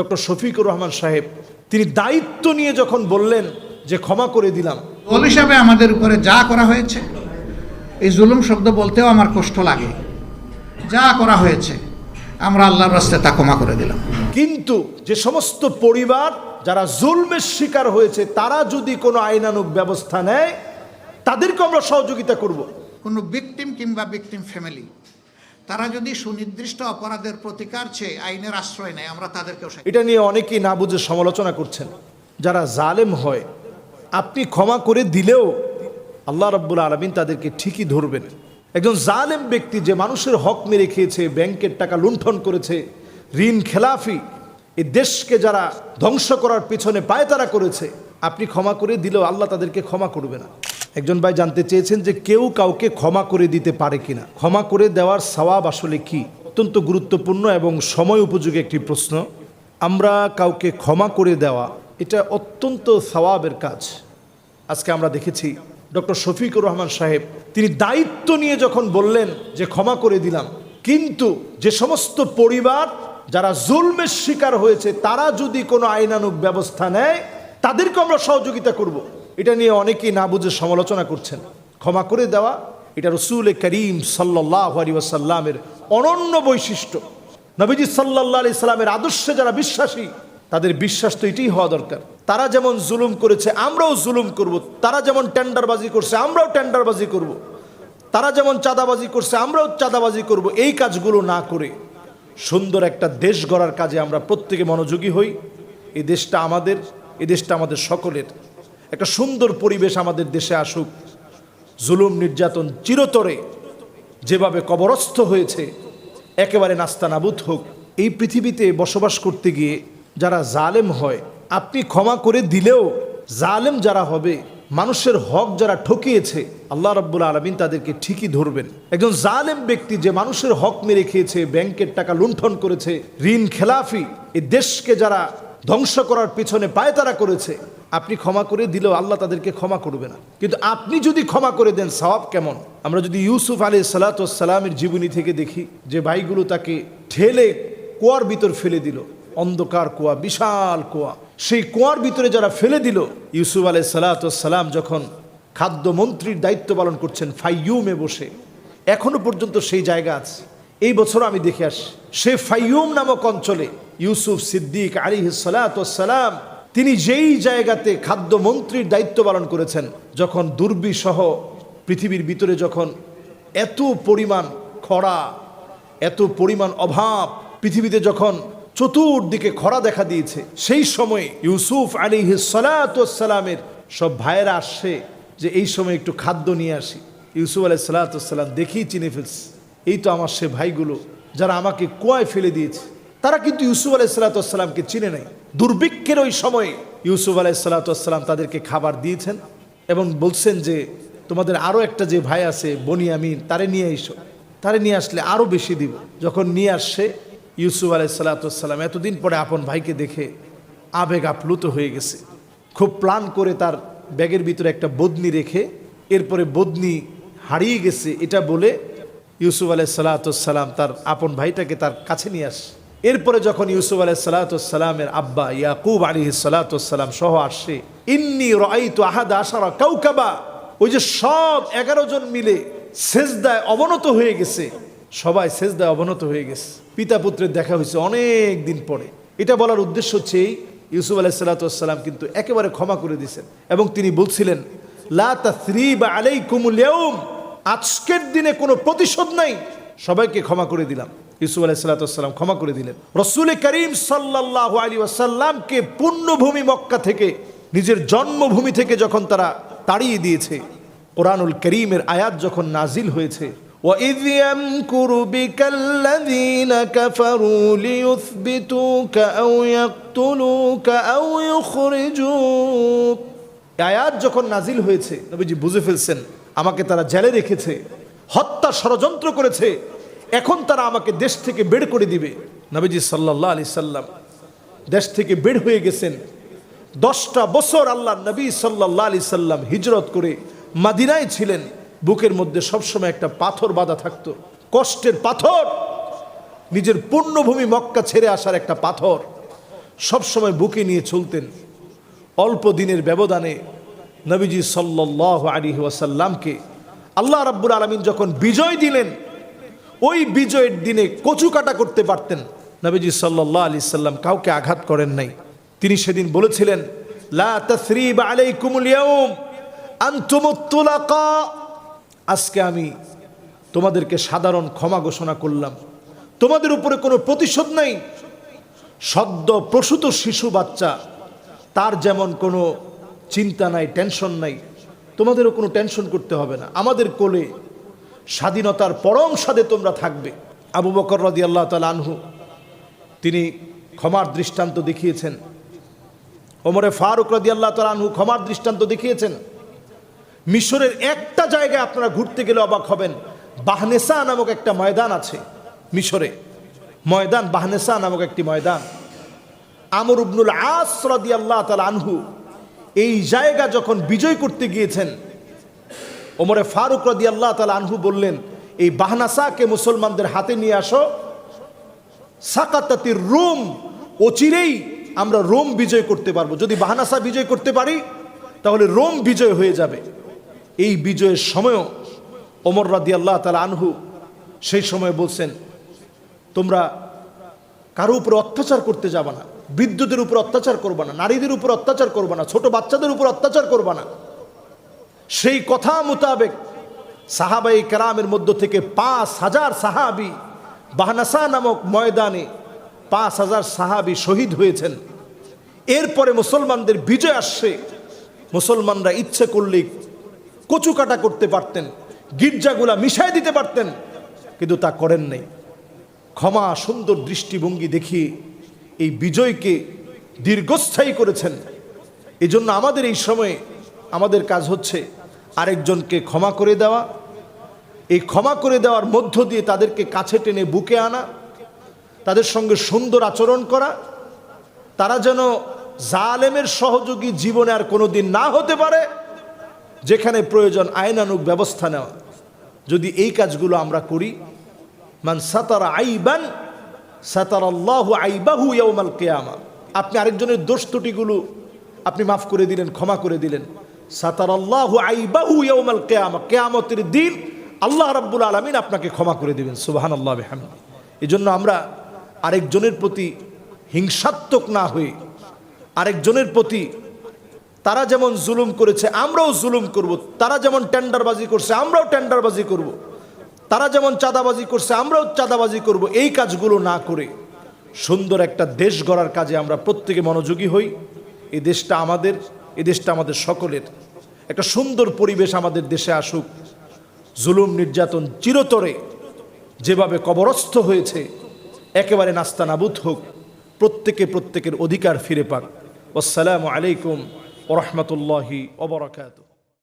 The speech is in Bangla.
ডক্টর শফিকুর রহমান সাহেব তিনি দায়িত্ব নিয়ে যখন বললেন যে ক্ষমা করে দিলাম। দল হিসাবে আমাদের উপরে যা করা হয়েছে এই জুলুম শব্দ বলতেও আমার কষ্ট লাগে। যা করা হয়েছে আমরা আল্লাহর রাস্তায় তা ক্ষমা করে দিলাম। কিন্তু যে সমস্ত পরিবার যারা জুলমের শিকার হয়েছে তারা যদি কোনো আইনানুগ ব্যবস্থা নেয় তাদেরকে আমরা সহযোগিতা করব। কোনো ভিকটিম কিংবা ভিকটিম ফ্যামিলি তারা যদি সুনির্দিষ্ট অপরাধের প্রতিকার চেয়ে আইনের আশ্রয় নেয়, আমরা তাদেরকেও এটা নিয়ে অনেকেই না বুঝে সমালোচনা করছেন। যারা জালেম হয়, আপনি ক্ষমা করে দিলেও আল্লাহ রব্বুল আলমিন তাদেরকে ঠিকই ধরবেন। একজন জালেম ব্যক্তি যে মানুষের হক মেরে খেয়েছে, ব্যাংকের টাকা লুণ্ঠন করেছে, ঋণ, খেলাফি এই দেশকে যারা ধ্বংস করার পিছনে পায়তারা করেছে, আপনি ক্ষমা করে দিলেও আল্লাহ তাদেরকে ক্ষমা করবে না। একজন ভাই জানতে চেয়েছেন যে কেউ কাউকে ক্ষমা করে দিতে পারে কিনা। ক্ষমা করে দেওয়ার সওয়াব আসলে কি? অত্যন্ত গুরুত্বপূর্ণ এবং সময় উপযোগী একটি প্রশ্ন। আমরা কাউকে ক্ষমা করে দেওয়া, এটা অত্যন্ত সওয়াবের কাজ। আজকে আমরা দেখেছি ডক্টর শফিকুর রহমান সাহেব, তিনি দায়িত্ব নিয়ে যখন বললেন যে ক্ষমা করে দিলাম, কিন্তু যে সমস্ত পরিবার যারা জুলমের শিকার হয়েছে, তারা যদি কোনো আইনানুগ ব্যবস্থা নেয়, তাদেরকে আমরা সহযোগিতা করব। এটা নিয়ে অনেকেই না বুঝে সমালোচনা করছেন ক্ষমা করে দেওয়া, এটা রসুল করিম সাল্লাহ আলী ওয়াসাল্লামের অনন্য বৈশিষ্ট্য নবীজি সাল্লাহ আলি সাল্লামের আদর্শে যারা বিশ্বাসী, তাদের বিশ্বাস তো এটাই হওয়া দরকার তারা যেমন জুলুম করেছে, আমরাও জুলুম করব। তারা যেমন টেন্ডারবাজি করছে, আমরাও টেন্ডারবাজি করব। তারা যেমন চাঁদাবাজি করছে, আমরাও চাঁদাবাজি করব। এই কাজগুলো না করে সুন্দর একটা দেশ গড়ার কাজে আমরা প্রত্যেকে মনোযোগী হই এই দেশটা আমাদের, এই দেশটা আমাদের সকলের একটা সুন্দর পরিবেশ আমাদের দেশে আসুক। জুলুম নির্যাতন চিরতরে যেভাবে কবরস্থ হয়েছে, একেবারে নাস্তা নাবুদ হোক। এই পৃথিবীতে বসবাস করতে গিয়ে যারা জালেম হয়, আপনি ক্ষমা করে দিলেও জালেম যারা হবে, মানুষের হক যারা ঠকিয়েছে, আল্লাহ রাব্বুল আলমিন তাদেরকে ঠিকই ধরবেন। একজন জালেম ব্যক্তি যে মানুষের হক মেরে খেয়েছে, ব্যাংকের টাকা লুণ্ঠন করেছে, ঋণ, খেলাফি এই দেশকে যারা ধ্বংস করার পিছনে পায়তারা করেছে আপনি ক্ষমা করে দিলেও আল্লাহ তাদেরকে ক্ষমা করবে না। কিন্তু আপনি যদি ক্ষমা করে দেন, সওয়াব কেমন? আমরা যদি ইউসুফ আলী সালাতামের জীবনী থেকে দেখি, যে ভাইগুলো তাকে ঠেলে কুয়ার ভিতর ফেলে দিল, অন্ধকার কুয়া, বিশাল কুয়া। সেই কুয়ার ভিতরে যারা ফেলে দিল, ইউসুফ আলাই সালাতাম যখন খাদ্যমন্ত্রীর দায়িত্ব পালন করছেন, ফাইয়ুমে বসে, এখনও পর্যন্ত সেই জায়গা আছে। এই বছর আমি দেখে আসি, সে ফাইয়ুম নামক অঞ্চলে ইউসুফ সিদ্দিক আলী সালাতাম তিনি যেই জায়গাতে খাদ্যমন্ত্রীর দায়িত্ব পালন করেছেন, যখন দুর্বিসহ পৃথিবীর ভিতরে যখন এত পরিমাণ খরা, এত পরিমাণ অভাব, পৃথিবীতে যখন চতুর্দিকে খরা দেখা দিয়েছে, সেই সময়ে ইউসুফ আলী সালাতামের সব ভাইয়েরা আসছে যে, এই সময় একটু খাদ্য নিয়ে আসি। ইউসুফ আলাই সালাতাম দেখেই চিনে ফেলছে, এই তো আমার সে ভাইগুলো, যারা আমাকে কুয়ায় ফেলে দিয়েছে। তারা কিন্তু ইউসুফ আলাই সালাতামকে চিনে নেয় দুর্ভিক্ষের ওই সময়ে ইউসুফ আলাই সালাতাম তাদেরকে খাবার দিয়েছেন এবং বলছেন যে, তোমাদের আরও একটা যে ভাই আছে বনিয়ামিন তারে নিয়ে এসো। তারে নিয়ে আসলে আরও বেশি দিব। যখন নিয়ে আসছে ইউসুফ আলাই সালাতাম এতদিন পরে আপন ভাইকে দেখে আবেগ আপ্লুত হয়ে গেছে। খুব প্ল্যান করে তার ব্যাগের ভিতরে একটা বদনি রেখে এরপরে বদনি হারিয়ে গেছে এটা বলে ইউসুফ আলাই সালাতাম তার আপন ভাইটাকে তার কাছে নিয়ে আসে। এরপরে যখন ইউসুফ আলাই সালাতামের আব্বা ইয়াকুব আলী সালাতাম সহ আসছে ইন্নি রাইতু আহাদ আশারা কাউকাবা। ওই যে সব এগারো জন মিলে সেজদায় অবনত হয়ে গেছে। সবাই সেজদায় অবনত হয়ে গেছে। পিতা পুত্রের দেখা হয়েছে অনেক দিন পরে। এটা বলার উদ্দেশ্য হচ্ছে এই, ইউসুফ আলাই সালাতাম কিন্তু একেবারে ক্ষমা করে দিয়েছেন এবং তিনি বলছিলেন, লা আজকের দিনে কোনো প্রতিশোধ নাই। সবাইকে ক্ষমা করে দিলাম। ইউসুফ আলাই সাল্লাতাম ক্ষমা করে দিলেন রসুল করিম সাল্লাহ আলী ওয়াসাল্লামকে পুণ্যভূমি মক্কা থেকে নিজের জন্মভূমি থেকে যখন তারা তাড়িয়ে দিয়েছে কোরআনুল করিমের আয়াত যখন নাজিল হয়েছে وَإِذْ يَمْكُرُ بِكَ الَّذِينَ كَفَرُوا لِيُثْبِتُوكَ أَوْ يَقْتُلُوكَ أَوْ يُخْرِجُوكَ এই আয়াত যখন নাজিল হয়েছে নবীজি বুঝে ফেলছেন আমাকে তারা জেলে রেখেছে হত্যা ষড়যন্ত্র করেছে এখন তারা আমাকে দেশ থেকে বের করে দিবে। নবীজি সাল্লাহ আলি সাল্লাম দেশ থেকে বের হয়ে গেছেন। দশটা বছর আল্লাহ নবী সাল্লাহ আলি সাল্লাম হিজরত করে মাদিনায় ছিলেন। বুকের মধ্যে সবসময় একটা পাথর বাঁধা থাকতো। কষ্টের পাথর। নিজের পূর্ণভূমি মক্কা ছেড়ে আসার একটা পাথর। সবসময় বুকে নিয়ে চলতেন। অল্প দিনের ব্যবধানে নবীজি সাল্লাহ আলী ওয়াসাল্লামকে আল্লাহ রাব্বুল আলমিন যখন বিজয় দিলেন ওই বিজয়ের দিনে কচু কাটা করতে পারতেন। নবীজি সাল্লাহ আলি সাল্লাম কাউকে আঘাত করেন নাই। তিনি সেদিন বলেছিলেন, লা আজকে আমি তোমাদেরকে সাধারণ ক্ষমা ঘোষণা করলাম। তোমাদের উপরে কোনো প্রতিশোধ নাই। সদ্য প্রসূত শিশু বাচ্চা, তার যেমন কোনো চিন্তা নাই, টেনশন নাই। তোমাদেরও কোনো টেনশন করতে হবে না। আমাদের কোলে স্বাধীনতার পরম স্বাদে তোমরা থাকবে। আবু বকর রদি আল্লাহ তাল আনহু, তিনি ক্ষমার দৃষ্টান্ত দেখিয়েছেন। ওমরে ফারুক রদি আল্লাহ তাল আনহু ক্ষমার দৃষ্টান্ত দেখিয়েছেন। মিশরের একটা জায়গায় আপনারা ঘুরতে গেলে অবাক হবেন, বাহনেসা নামক একটা ময়দান আছে মিশরে। ময়দান, বাহনেসা নামক একটি ময়দান। আমর উবনুল আস রদি আল্লাহ তাল আনহু এই জায়গা যখন বিজয় করতে গিয়েছেন ওমরে ফারুক রদি আল্লাহ তালা আনহু বললেন, এই বাহনাসাকে মুসলমানদের হাতে নিয়ে আসো। সাকাতাতির রোম, অচিরেই আমরা রোম বিজয় করতে পারব। যদি বাহানাসা বিজয় করতে পারি, তাহলে রোম বিজয় হয়ে যাবে। এই বিজয়ের সময়ও ওমর রাদি আল্লাহ তালা আনহু সেই সময় বলছেন, তোমরা কারও উপর অত্যাচার করতে যাবা না। বৃদ্ধদের উপর অত্যাচার করবা না, নারীদের উপর অত্যাচার করবা না, ছোট বাচ্চাদের উপর অত্যাচার করবা না। সেই কথা মোতাবেক সাহাবাই কারামের মধ্য থেকে পাঁচ হাজার সাহাবি বাহনাসা নামক ময়দানে পাঁচ হাজার সাহাবি শহীদ হয়েছেন। এরপরে মুসলমানদের বিজয় আসছে। মুসলমানরা ইচ্ছে করলে কচু কাটা করতে পারতেন, গির্জাগুলা মিশাই দিতে পারতেন, কিন্তু তা করেন নাই। ক্ষমা সুন্দর দৃষ্টিভঙ্গি দেখিয়ে এই বিজয়কে দীর্ঘস্থায়ী করেছেন। এজন্য আমাদের এই সময়ে আমাদের কাজ হচ্ছে আরেকজনকে ক্ষমা করে দেওয়া, এই ক্ষমা করে দেওয়ার মধ্য দিয়ে তাদেরকে কাছে টেনে বুকে আনা, তাদের সঙ্গে সুন্দর আচরণ করা, তারা যেন জালেমের সহযোগী জীবনে আর কোনো দিন না হতে পারে, যেখানে প্রয়োজন আইনানুক ব্যবস্থা নেওয়া। যদি এই কাজগুলো আমরা করি, মান সাতারা আইবান, সাতার আল্লাহ আইবাহু ইয়ামাল কেয়ামা। আপনি আরেকজনের দোষ ত্রুটিগুলো আপনি মাফ করে দিলেন, ক্ষমা করে দিলেন। সাতার আল্লাহ আইবাহু ইয়াউমাল কেয়ামা। কেয়ামতের দিন আল্লাহ রাব্বুল আলমিন আপনাকে ক্ষমা করে দিবেন সুবাহান আল্লাহ হামদি এই জন্য আমরা আরেকজনের প্রতি হিংসাত্মক না হয়ে, আরেকজনের প্রতি তারা যেমন জুলুম করেছে, আমরাও জুলুম করব। তারা যেমন টেন্ডারবাজি করছে, আমরাও টেন্ডারবাজি করব। তারা যেমন চাঁদাবাজি করছে, আমরাও চাঁদাবাজি করব। এই কাজগুলো না করে সুন্দর একটা দেশ গড়ার কাজে আমরা প্রত্যেকে মনোযোগী হই। এই দেশটা আমাদের এই দেশটা আমাদের সকলের। একটা সুন্দর পরিবেশ আমাদের দেশে আসুক। জুলুম নির্যাতন চিরতরে যেভাবে কবরস্থ হয়েছে, একেবারে নাস্তা নাস্তানাবুদ হোক, প্রত্যেকে প্রত্যেকের অধিকার ফিরে পাক। আসসালামু আলাইকুম ওরহমতুল্লাহি ওবরাকাতু